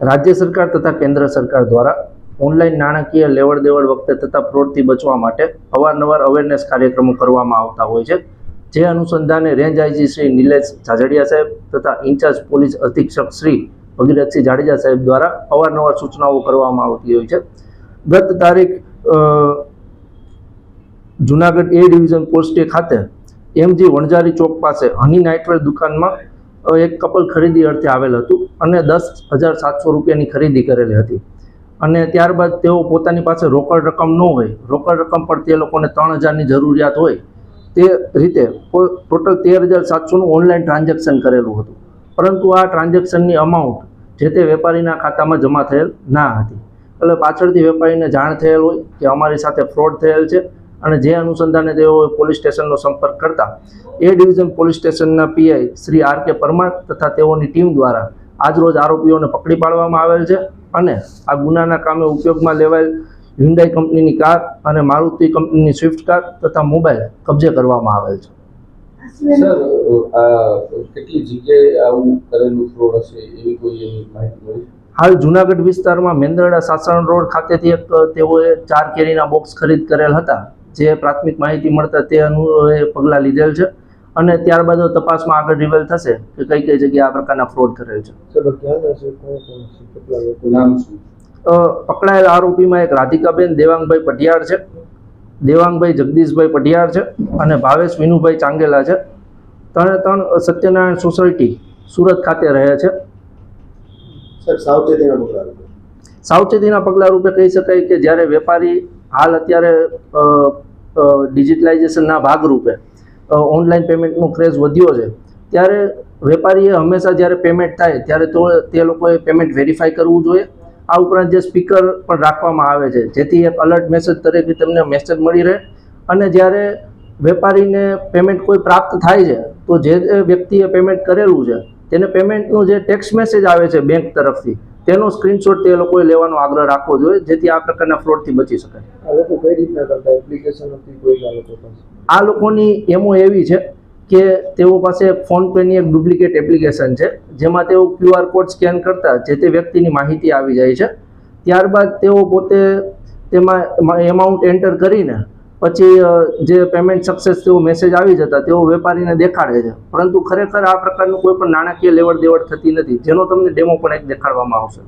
રાજ્ય સરકાર તથા કેન્દ્ર સરકાર દ્વારા ઓનલાઈન નાણાકીય લેવડ દેવડ વખતે થતા ફ્રોડથી બચવા માટે અવારનવાર અવેરનેસ કાર્યક્રમો કરવામાં આવતા હોય છે. જે અનુસંધાને રેન્જ આઈજી શ્રી નિલેશ ઝાઝડિયા સાહેબ તથા ઇન્ચાર્જ પોલીસ અધિક્ષક શ્રી ભગીરથસિંહ જાડેજા સાહેબ દ્વારા અવારનવાર સૂચનાઓ કરવામાં આવતી હોય છે. ગત તારીખ જુનાગઢ એ ડિવિઝન પોસ્ટે ખાતે એમજી વણઝારી ચોક પાસે હની નાઇટવેર દુકાનમાં એક કપલ ખરીદી અર્થે આવેલ હતું અને દસ હજાર સાતસો રૂપિયાની ખરીદી કરેલી હતી. અને ત્યારબાદ તેઓ પોતાની પાસે રોકડ રકમ ન હોય, રોકડ રકમ પણ તે લોકોને ત્રણ હજારની જરૂરિયાત હોય, તે રીતે ટોટલ તેર હજાર સાતસોનું ઓનલાઈન ટ્રાન્ઝેક્શન કરેલું હતું. પરંતુ આ ટ્રાન્ઝેક્શનની અમાઉન્ટ જે તે વેપારીના ખાતામાં જમા થયેલ ના હતી. એટલે પાછળથી વેપારીને જાણ થયેલ હોય કે અમારી સાથે ફ્રોડ થયેલ છે અને જે અનુસંધાને તેઓ પોલીસ સ્ટેશનનો સંપર્ક કરતા એ ડિવિઝન પોલીસ સ્ટેશનના PI Shri R K Parmar તથા તેઓની ટીમ દ્વારા આજરોજ આરોપીઓને પકડી પાડવામાં આવેલ છે અને આ ગુનાના કામે ઉપયોગમાં લેવાયેલ હ્યુન્ડાઈ કંપનીની કાર અને મારુતિ કંપનીની સ્વિફ્ટ કાર તથા મોબાઈલ કબજે કરવામાં આવેલ છે. સર કેટલી જગ્યાએ આવું કરેલું ફ્રોડ હશે એવી કોઈ માહિતી હાલ જુનાગઢ વિસ્તારમાં મેંદરડા સાસણ રોડ ખાતેથી એક તેઓએ ચાર કેરીના બોક્સ ખરીદ કરેલ હતા. જે પ્રાથમિક માહિતી મળતા તે અનુએ પગલાં લીધેલ છે. અને ત્યારબાદ તપાસમાં આગળ રિવેલ થશે કે કઈ કઈ જગ્યાએ આ પ્રકારના ફ્રોડ કરેલ છે. ચલો ક્યાં છે કોણ કોણ છે કેટલા લોકો? નામ શું? અ, પકડાયેલ આરોપીમાં એક રાધિકાબેન દેવાંગભાઈ પટિયાર છે. દેવાંગભાઈ જગદીશભાઈ પઢિયાર છે અને ભાવેશ વિનુભાઈ ચાંગેલા છે. ત્રણે ત્રણ સત્યનારાયણ સોસાયટી સુરત ખાતે રહે છે. સાવચેતીના પગલાં રૂપે કહી શકાય કે જ્યારે વેપારી હાલ અત્યારે ડિજિટલાઇઝેશનના ભાગરૂપે ઓનલાઈન પેમેન્ટનો ક્રેઝ વધ્યો છે. ત્યારે વેપારીએ હંમેશા જ્યારે પેમેન્ટ થાય, ત્યારે તો તે લોકોએ પેમેન્ટ વેરીફાઈ કરવું જોઈએ. આ ઉપરાંત જે સ્પીકર પણ રાખવામાં આવે છે, જેથી એક અલર્ટ મેસેજ તરીકે તમને મેસેજ મળી રહે. અને જ્યારે વેપારીને પેમેન્ટ કોઈ પ્રાપ્ત થાય છે, તો જે વ્યક્તિએ પેમેન્ટ કરેલું છે તેને પેમેન્ટનું જે ટેક્સ મેસેજ આવે છે બેંક તરફથી તેનો સ્ક્રીનશોટ તે લોકોએ લેવાનો આગ્રહ રાખવો જોઈએ જેથી આ પ્રકારના ફ્રોડથી બચી શકાય. આ લોકો કઈ રીતના કરતા? એપ્લિકેશન હતી કોઈ આ લોકો પાસે? આ લોકોની એમો એવી છે કે તેઓ પાસે ફોન પેની એક ડુપ્લિકેટ એપ્લિકેશન છે જેમાં તેઓ ક્યુઆર કોડ સ્કેન કરતા જે તે વ્યક્તિની માહિતી આવી જાય છે. ત્યારબાદ તેઓ પોતે તેમાં એમાઉન્ટ એન્ટર કરીને પછી જે પેમેન્ટ સક્સેસ તેઓ મેસેજ આવી જતા, તેઓ વેપારીને દેખાડે છે. પરંતુ ખરેખર આ પ્રકારનું કોઈ પણ નાણાકીય લેવડ દેવડ થતી નથી, જેનો તમને ડેમો પણ એક દેખાડવામાં આવશે.